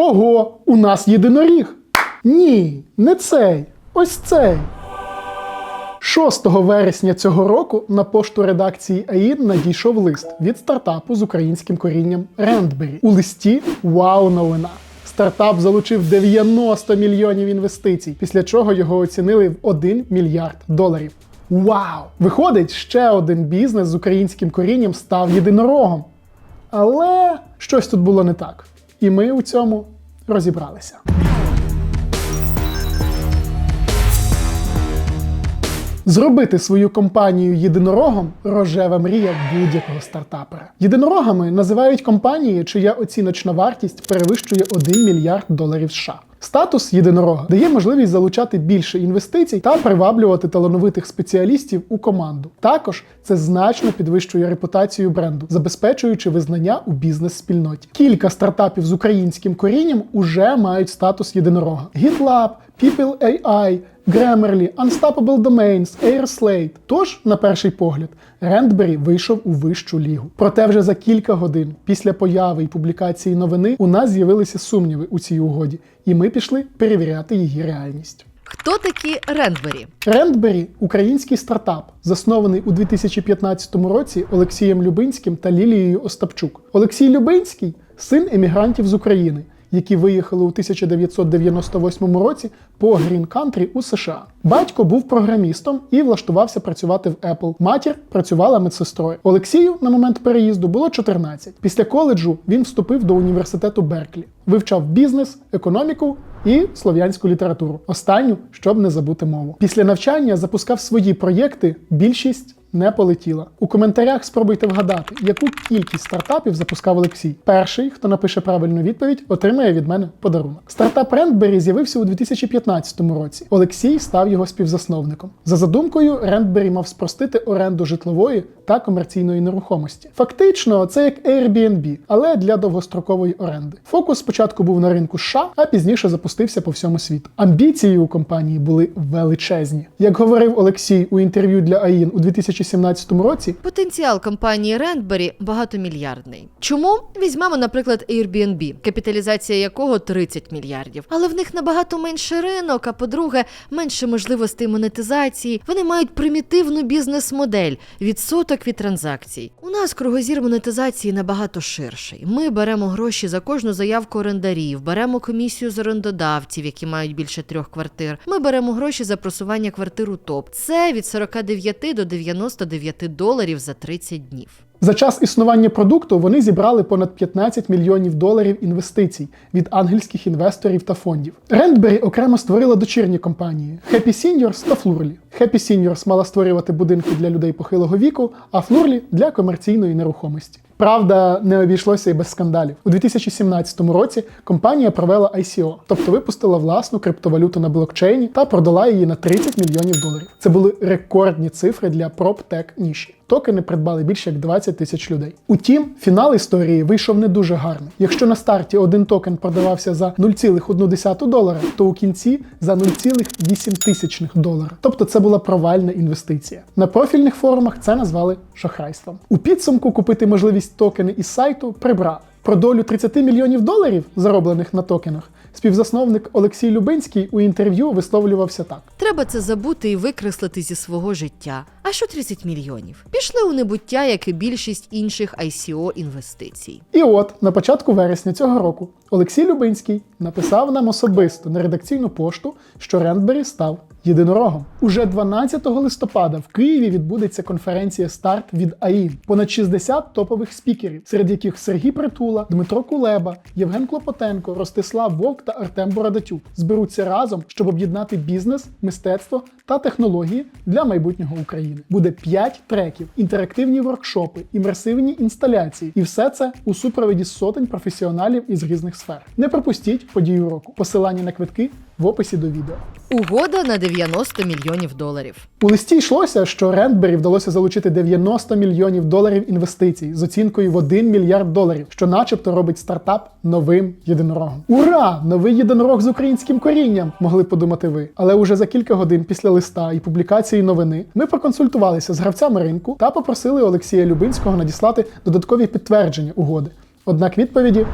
Ого, у нас єдиноріг. Ні, не цей. Ось цей. 6 вересня цього року на пошту редакції АІН надійшов лист від стартапу з українським корінням Рендбері. У листі вау новина. Стартап залучив 90 мільйонів інвестицій, після чого його оцінили в 1 мільярд доларів. Вау! Виходить, ще один бізнес з українським корінням став єдинорогом. Але щось тут було не так. І ми у цьому розібралися. Зробити свою компанію єдинорогом рожева мрія будь-якого стартапера. Єдинорогами називають компанії, чия оціночна вартість перевищує 1 мільярд доларів США. Статус єдинорога дає можливість залучати більше інвестицій та приваблювати талановитих спеціалістів у команду. Також це значно підвищує репутацію бренду, забезпечуючи визнання у бізнес-спільноті. Кілька стартапів з українським корінням уже мають статус єдинорога: GitLab, People AI, Grammarly, Unstoppable Domains, Airslate. Тож, на перший погляд, Рендбері вийшов у вищу лігу. Проте вже за кілька годин після появи і публікації новини у нас з'явилися сумніви у цій угоді, і ми пішли перевіряти її реальність. Хто такі Рендбері? Рендбері український стартап, заснований у 2015 році Олексієм Любинським та Лілією Остапчук. Олексій Любинський син емігрантів з України, які виїхали у 1998 році по Green Country у США. Батько був програмістом і влаштувався працювати в Apple. Матір працювала медсестрою. Олексію на момент переїзду було 14. Після коледжу він вступив до університету Берклі, вивчав бізнес, економіку і слов'янську літературу. Останню, щоб не забути мову. Після навчання запускав свої проєкти. Більшість не полетіла. У коментарях спробуйте вгадати, яку кількість стартапів запускав Олексій. Перший, хто напише правильну відповідь, отримає від мене подарунок. Стартап Рендбері з'явився у 2015 році. Олексій став його співзасновником. За задумкою, Рендбері мав спростити оренду житлової та комерційної нерухомості. Фактично, це як Airbnb, але для довгострокової оренди. Фокус спочатку був на ринку США, а пізніше запустився по всьому світу. Амбіції у компанії були величезні. Як говорив Олексій у інтерв'ю для АІН у 2017 році, Потенціал компанії Рендбері багатомільярдний. Чому візьмемо, наприклад, Airbnb, капіталізація якого 30 мільярдів, але в них набагато менше ринок. А по-друге, менше можливостей монетизації. Вони мають примітивну бізнес-модель, відсоток від транзакцій. У нас кругозір монетизації набагато ширший. Ми беремо гроші за кожну заявку орендарів, беремо комісію з орендодавців, які мають більше трьох квартир. Ми беремо гроші за просування квартир у топ. Це від 49 до 99 доларів за 30 днів. За час існування продукту вони зібрали понад 15 мільйонів доларів інвестицій від ангельських інвесторів та фондів. Рендбері окремо створила дочірні компанії Happy Seniors та Flurly. Happy Seniors мала створювати будинки для людей похилого віку, а Flurly – для комерційної нерухомості. Правда, не обійшлося і без скандалів. У 2017 році компанія провела ICO, тобто випустила власну криптовалюту на блокчейні та продала її на 30 мільйонів доларів. Це були рекордні цифри для PropTech ніші. Токени придбали більше як 20 тисяч людей. Утім, фінал історії вийшов не дуже гарний. Якщо на старті один токен продавався за 0,1 долара, то у кінці за 0,8 долара. Тобто це була провальна інвестиція. На профільних форумах це назвали шахрайством. У підсумку купити можливість токени із сайту прибрав. Про долю 30 мільйонів доларів, зароблених на токенах, співзасновник Олексій Любинський у інтерв'ю висловлювався так. Треба це забути і викреслити зі свого життя. А що 30 мільйонів? Пішли у небуття, як і більшість інших ICO інвестицій. І от на початку вересня цього року Олексій Любинський написав нам особисто на редакційну пошту, що Рендбері став єдинорогом. Уже 12 листопада в Києві відбудеться конференція старт від АІН. Понад 60 топових спікерів, серед яких Сергій Притула, Дмитро Кулеба, Євген Клопотенко, Ростислав Вовк та Артем Бородатюк зберуться разом, щоб об'єднати бізнес, мистецтво та технології для майбутнього України. Буде 5 треків, інтерактивні воркшопи, імерсивні інсталяції, і все це у супроводі сотень професіоналів із різних сфер. Не пропустіть подію року. Посилання на квитки в описі до відео. Угода на 90 мільйонів доларів. У листі йшлося, що Рендбері вдалося залучити 90 мільйонів доларів інвестицій з оцінкою в 1 мільярд доларів, що начебто робить стартап новим єдинорогом. Ура! Новий єдинорог з українським корінням, могли подумати ви. Але уже за кілька годин після листа і публікації новини ми проконсультувалися з гравцями ринку та попросили Олексія Любинського надіслати додаткові підтвердження угоди. Однак відповіді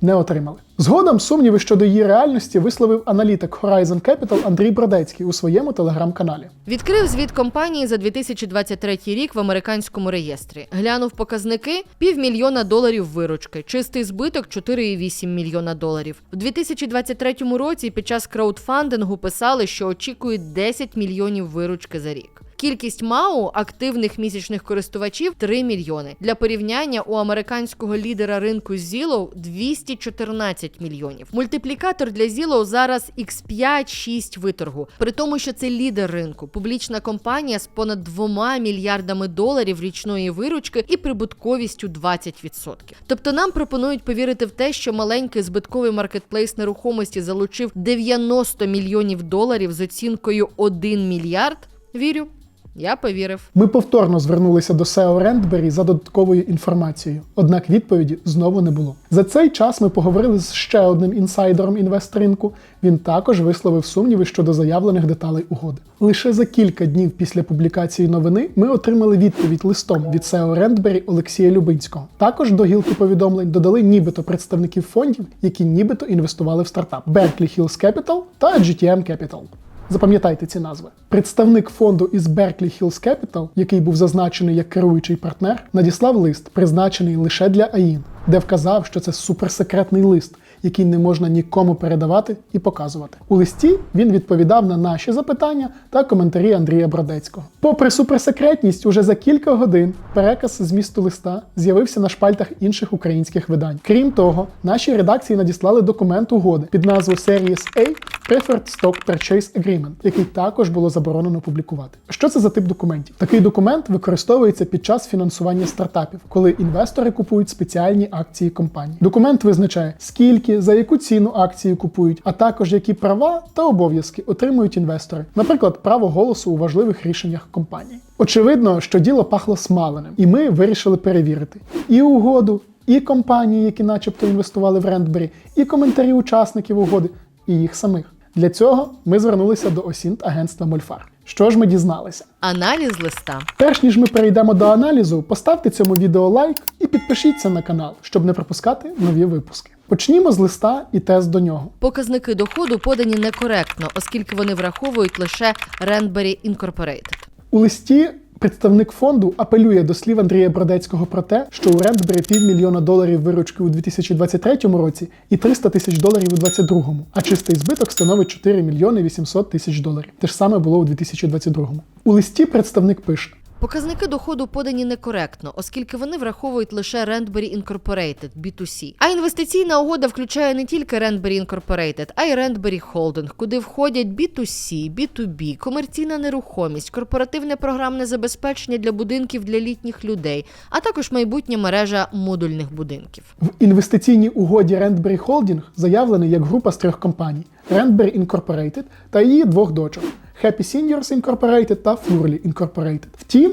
не отримали. Згодом сумніви щодо її реальності висловив аналітик Horizon Capital Андрій Бродецький у своєму телеграм-каналі. Відкрив звіт компанії за 2023 рік в американському реєстрі. Глянув показники півмільйона доларів виручки, чистий збиток 4,8 мільйона доларів. У 2023 році під час краудфандингу писали, що очікують 10 мільйонів виручки за рік. Кількість МАУ активних місячних користувачів 3 мільйони. Для порівняння у американського лідера ринку Zillow 214 мільйонів. Мультиплікатор для Zillow зараз X5-6 виторгу. При тому, що це лідер ринку, публічна компанія з понад 2 мільярдами доларів річної виручки і прибутковістю 20%. Тобто нам пропонують повірити в те, що маленький збитковий маркетплейс нерухомості залучив 90 мільйонів доларів з оцінкою 1 мільярд. Вірю, я повірив. Ми повторно звернулися до SEO Рендбері за додатковою інформацією, однак відповіді знову не було. За цей час ми поговорили з ще одним інсайдером інвестринку. Він також висловив сумніви щодо заявлених деталей угоди. Лише за кілька днів після публікації новини ми отримали відповідь листом від SEO Рендбері Олексія Любинського. Також до гілки повідомлень додали нібито представників фондів, які нібито інвестували в стартап Berkeley Hills Capital та GTM Capital. Запам'ятайте ці назви. Представник фонду із Berkeley Hills Capital, який був зазначений як керуючий партнер, надіслав лист, призначений лише для АІН, де вказав, що це суперсекретний лист, який не можна нікому передавати і показувати. У листі він відповідав на наші запитання та коментарі Андрія Бродецького. Попри суперсекретність, уже за кілька годин переказ змісту листа з'явився на шпальтах інших українських видань. Крім того, нашій редакції надіслали документ угоди під назвою Series A Preferred Stock Purchase Agreement, який також було заборонено публікувати. Що це за тип документів? Такий документ використовується під час фінансування стартапів, коли інвестори купують спеціальні акції компанії. Документ визначає, скільки за яку ціну акції купують, а також які права та обов'язки отримують інвестори, наприклад, право голосу у важливих рішеннях компанії. Очевидно, що діло пахло смаленим, і ми вирішили перевірити і угоду, і компанії, які, начебто, інвестували в Рендбері, і коментарі учасників угоди, і їх самих. Для цього ми звернулися до осінт агентства Мольфар. Що ж ми дізналися? Аналіз листа. Перш ніж ми перейдемо до аналізу, поставте цьому відео лайк і підпишіться на канал, щоб не пропускати нові випуски. Почнімо з листа і тест до нього. Показники доходу подані некоректно, оскільки вони враховують лише Rentbury Incorporated. У листі представник фонду апелює до слів Андрія Бродецького про те, що у Рентбері півмільйона доларів виручки у 2023 році і 300 тисяч доларів у 2022, а чистий збиток становить 4 мільйони 800 тисяч доларів. Те ж саме було у 2022. У листі представник пише. Показники доходу подані некоректно, оскільки вони враховують лише Rentbury Incorporated B2C. А інвестиційна угода включає не тільки Rentbury Incorporated, а й Rentbury Holding, куди входять B2C, B2B, комерційна нерухомість, корпоративне програмне забезпечення для будинків для літніх людей, а також майбутня мережа модульних будинків. В інвестиційній угоді Rentbury Holding заявлений як група з трьох компаній: Rentbury Incorporated та її двох дочок Happy Seniors Incorporated та Furly Incorporated. Втім,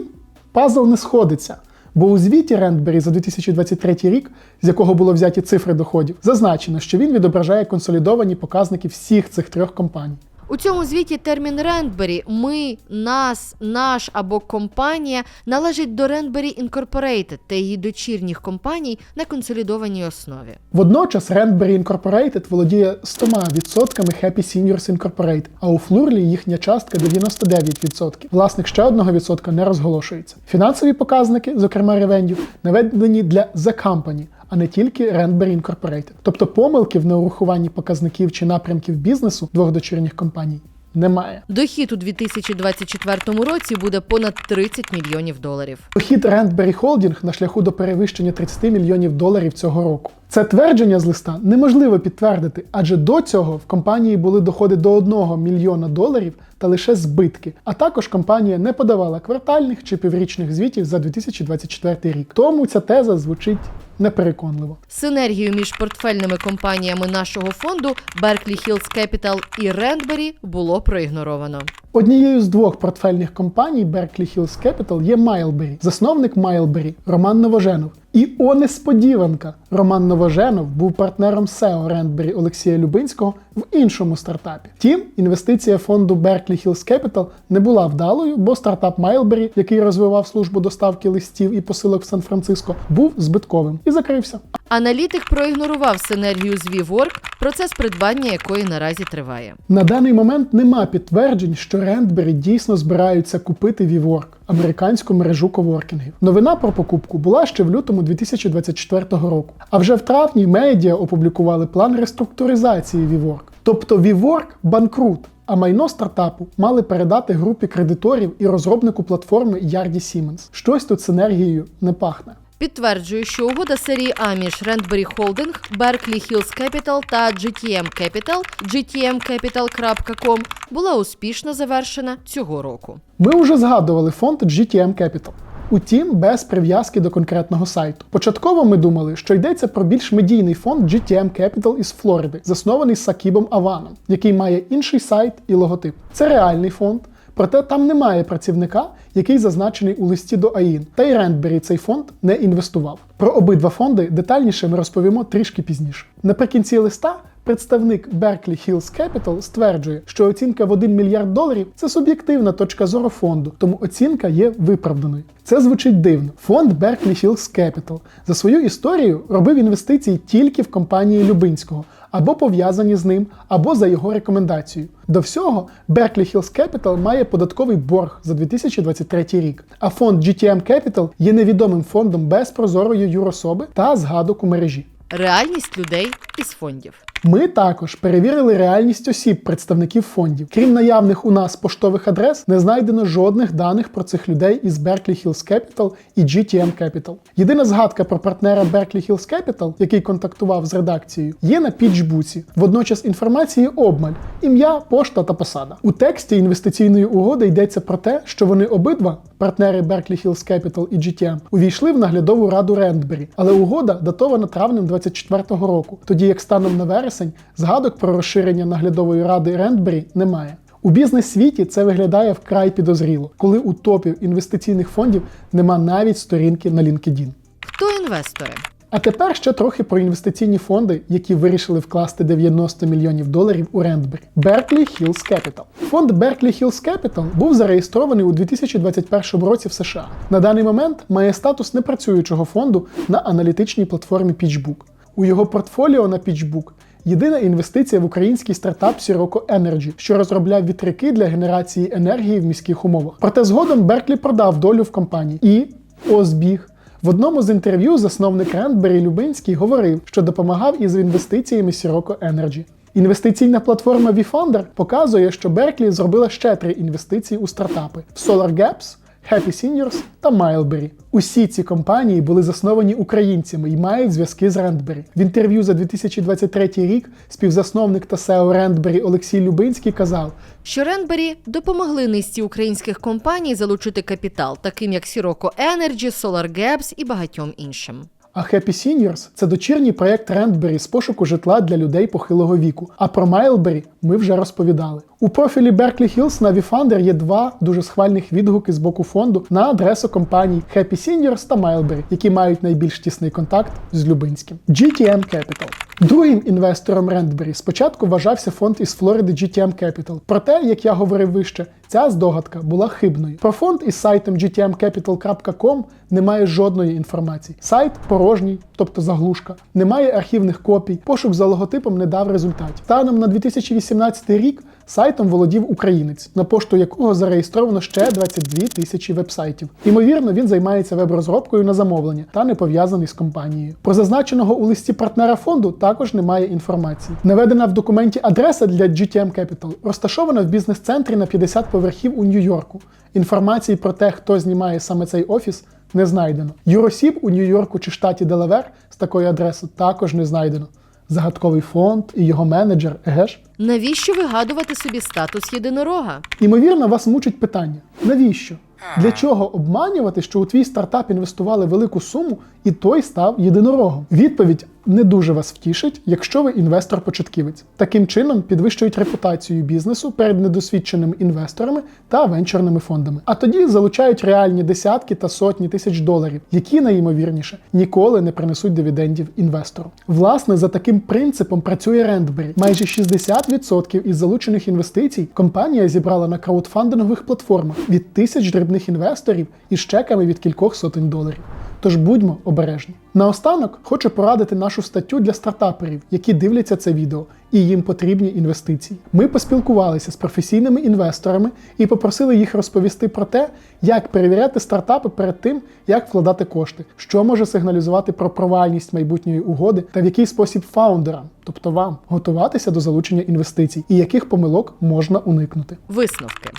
пазл не сходиться. Бо у звіті Рендбері за 2023 рік, з якого було взяті цифри доходів, зазначено, що він відображає консолідовані показники всіх цих трьох компаній. У цьому звіті термін Рендбері ми, нас, наш або компанія належить до Rentbury Incorporated та її дочірніх компаній на консолідованій основі. Водночас Rentbury Incorporated володіє 100% Happy Seniors Incorporated, а у Flurly їхня частка 99%. Власник ще одного відсотка не розголошується. Фінансові показники, зокрема ревендю, наведені для The Company, а не тільки Rentbury Incorporated. Тобто помилки в неурахуванні показників чи напрямків бізнесу двох дочірніх компаній немає. Дохід у 2024 році буде понад 30 мільйонів доларів. Дохід Рендбері Холдінг на шляху до перевищення 30 мільйонів доларів цього року. Це твердження з листа неможливо підтвердити, адже до цього в компанії були доходи до 1 мільйона доларів та лише збитки. А також компанія не подавала квартальних чи піврічних звітів за 2024 рік. Тому ця теза звучить непереконливо. Синергію між портфельними компаніями нашого фонду Berkeley Hills Capital і Rentbury було проігноровано. Однією з двох портфельних компаній Berkeley Hills Capital є Майлбері, засновник Майлбері Роман Новоженов. І о несподіванка! Роман Новоженов був партнером SEO Рендбері Олексія Любинського в іншому стартапі. Втім, інвестиція фонду Berkeley Hills Capital не була вдалою, бо стартап Майлбері, який розвивав службу доставки листів і посилок в Сан-Франциско, був збитковим і закрився. Аналітик проігнорував синергію з WeWork, процес придбання якої наразі триває. На даний момент нема підтверджень, що Рендбері дійсно збираються купити WeWork, американську мережу коворкінгів. Новина про покупку була ще в лютому 2024 року. А вже в травні медіа опублікували план реструктуризації WeWork. Тобто WeWork банкрут, а майно стартапу мали передати групі кредиторів і розробнику платформи Ярді Siemens. Щось тут синергією не пахне. Підтверджую, що угода серії А між Rentbury Holding, Berkeley Hills Capital та GTM Capital, gtmcapital.com була успішно завершена цього року. Ми вже згадували фонд GTM Capital. Утім, без прив'язки до конкретного сайту. Початково ми думали, що йдеться про більш медійний фонд GTM Capital із Флориди, заснований Сакібом Аваном, який має інший сайт і логотип. Це реальний фонд, проте там немає працівника, який зазначений у листі до АІН. Та й Рендбері цей фонд не інвестував. Про обидва фонди детальніше ми розповімо трішки пізніше. Наприкінці листа Представник Berkeley Hills Capital стверджує, що оцінка в 1 мільярд доларів це суб'єктивна точка зору фонду, тому оцінка є виправданою. Це звучить дивно. Фонд Berkeley Hills Capital за свою історію робив інвестиції тільки в компанії Любинського, або пов'язані з ним, або за його рекомендацією. До всього, Berkeley Hills Capital має податковий борг за 2023 рік, а фонд GTM Capital є невідомим фондом без прозорої юрособи та згадок у мережі. Реальність людей із фондів. Ми також перевірили реальність осіб представників фондів. Крім наявних у нас поштових адрес, не знайдено жодних даних про цих людей із Berkeley Hills Capital і GTM Capital. Єдина згадка про партнера Berkeley Hills Capital, який контактував з редакцією, є на пічбуці. Водночас інформації обмаль, ім'я, пошта та посада. У тексті інвестиційної угоди йдеться про те, що вони обидва, партнери Berkeley Hills Capital і GTM, увійшли в наглядову раду Рендбері, але угода датована травнем 24-го року, тоді як станом на вересень згадок про розширення наглядової ради Рендбері немає. У бізнес-світі це виглядає вкрай підозріло, коли у топів інвестиційних фондів нема навіть сторінки на LinkedIn. Хто інвестори? А тепер ще трохи про інвестиційні фонди, які вирішили вкласти 90 мільйонів доларів у Рендбері. Berkeley Hills Capital. Фонд Berkeley Hills Capital був зареєстрований у 2021 році в США. На даний момент має статус непрацюючого фонду на аналітичній платформі PitchBook. У його портфоліо на PitchBook Єдина інвестиція в український стартап Sirocco Energy, що розробляв вітряки для генерації енергії в міських умовах. Проте згодом Берклі продав долю в компанії і озбіг. В одному з інтерв'ю засновник Рендбері Любинський говорив, що допомагав із інвестиціями Sirocco Energy. Інвестиційна платформа VFunder показує, що Берклі зробила ще три інвестиції у стартапи в SolarGaps, Happy Seniors та Майлбері. Усі ці компанії були засновані українцями і мають зв'язки з Рендбері. В інтерв'ю за 2023 рік співзасновник та SEO Рендбері Олексій Любинський казав, що Рендбері допомогли низці українських компаній залучити капітал, таким як Sirocco Energy, SolarGaps і багатьом іншим. А Happy Seniors – це дочірній проєкт Рендбері з пошуку житла для людей похилого віку. А про Майлбері ми вже розповідали. У профілі Berkeley Hills на VFunder є два дуже схвальних відгуки з боку фонду на адресу компаній Happy Seniors та Майлбері, які мають найбільш тісний контакт з Любинським. GTM Capital. Другим інвестором Рендбері спочатку вважався фонд із Флориди GTM Capital. Проте, як я говорив вище, ця здогадка була хибною. Про фонд із сайтом gtmcapital.com немає жодної інформації. Сайт порожній, тобто заглушка. Немає архівних копій. Пошук за логотипом не дав результатів. Станом на 2018 рік сайтом володів українець, на пошту якого зареєстровано ще 22 тисячі вебсайтів. Ймовірно, він займається веб-розробкою на замовлення та не пов'язаний з компанією. Про зазначеного у листі партнера фонду також немає інформації. Наведена в документі адреса для GTM Capital розташована в бізнес-центрі на 50 поверхів у Нью-Йорку. Інформації про те, хто знімає саме цей офіс, не знайдено. Юросіб у Нью-Йорку чи штаті Делавер з такою адресою також не знайдено. Загадковий фонд і його менеджер, Егеш. ж? Навіщо вигадувати собі статус єдинорога? Імовірно, вас мучить питання: навіщо? Для чого обманювати, що у твій стартап інвестували велику суму і той став єдинорогом? Відповідь не дуже вас втішить, якщо ви інвестор-початківець. Таким чином підвищують репутацію бізнесу перед недосвідченими інвесторами та венчурними фондами. А тоді залучають реальні десятки та сотні тисяч доларів, які найімовірніше ніколи не принесуть дивідендів інвестору. Власне, за таким принципом працює Рендбері. Майже 60% із залучених інвестицій компанія зібрала на краудфандингових платформах від тисяч дрібних інвесторів із чеками від кількох сотень доларів. Тож будьмо обережні. Наостанок хочу порадити нашу статтю для стартаперів, які дивляться це відео, і їм потрібні інвестиції. Ми поспілкувалися з професійними інвесторами і попросили їх розповісти про те, як перевіряти стартапи перед тим, як вкладати кошти, що може сигналізувати про провальність майбутньої угоди та в який спосіб фаундерам, тобто вам, готуватися до залучення інвестицій і яких помилок можна уникнути. Висновки.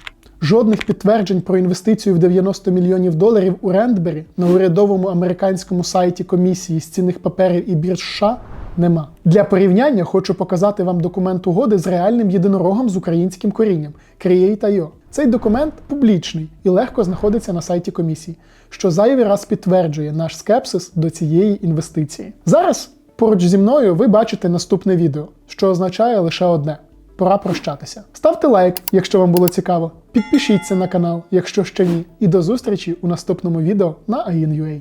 Жодних підтверджень про інвестицію в 90 мільйонів доларів у Рендбері на урядовому американському сайті комісії з цінних паперів і бірж США нема. Для порівняння хочу показати вам документ угоди з реальним єдинорогом з українським корінням Create.io. Цей документ публічний і легко знаходиться на сайті комісії, що зайвий раз підтверджує наш скепсис до цієї інвестиції. Зараз поруч зі мною ви бачите наступне відео, що означає лише одне. Пора прощатися. Ставте лайк, якщо вам було цікаво. Підпишіться на канал, якщо ще ні. І до зустрічі у наступному відео на AIN.ua.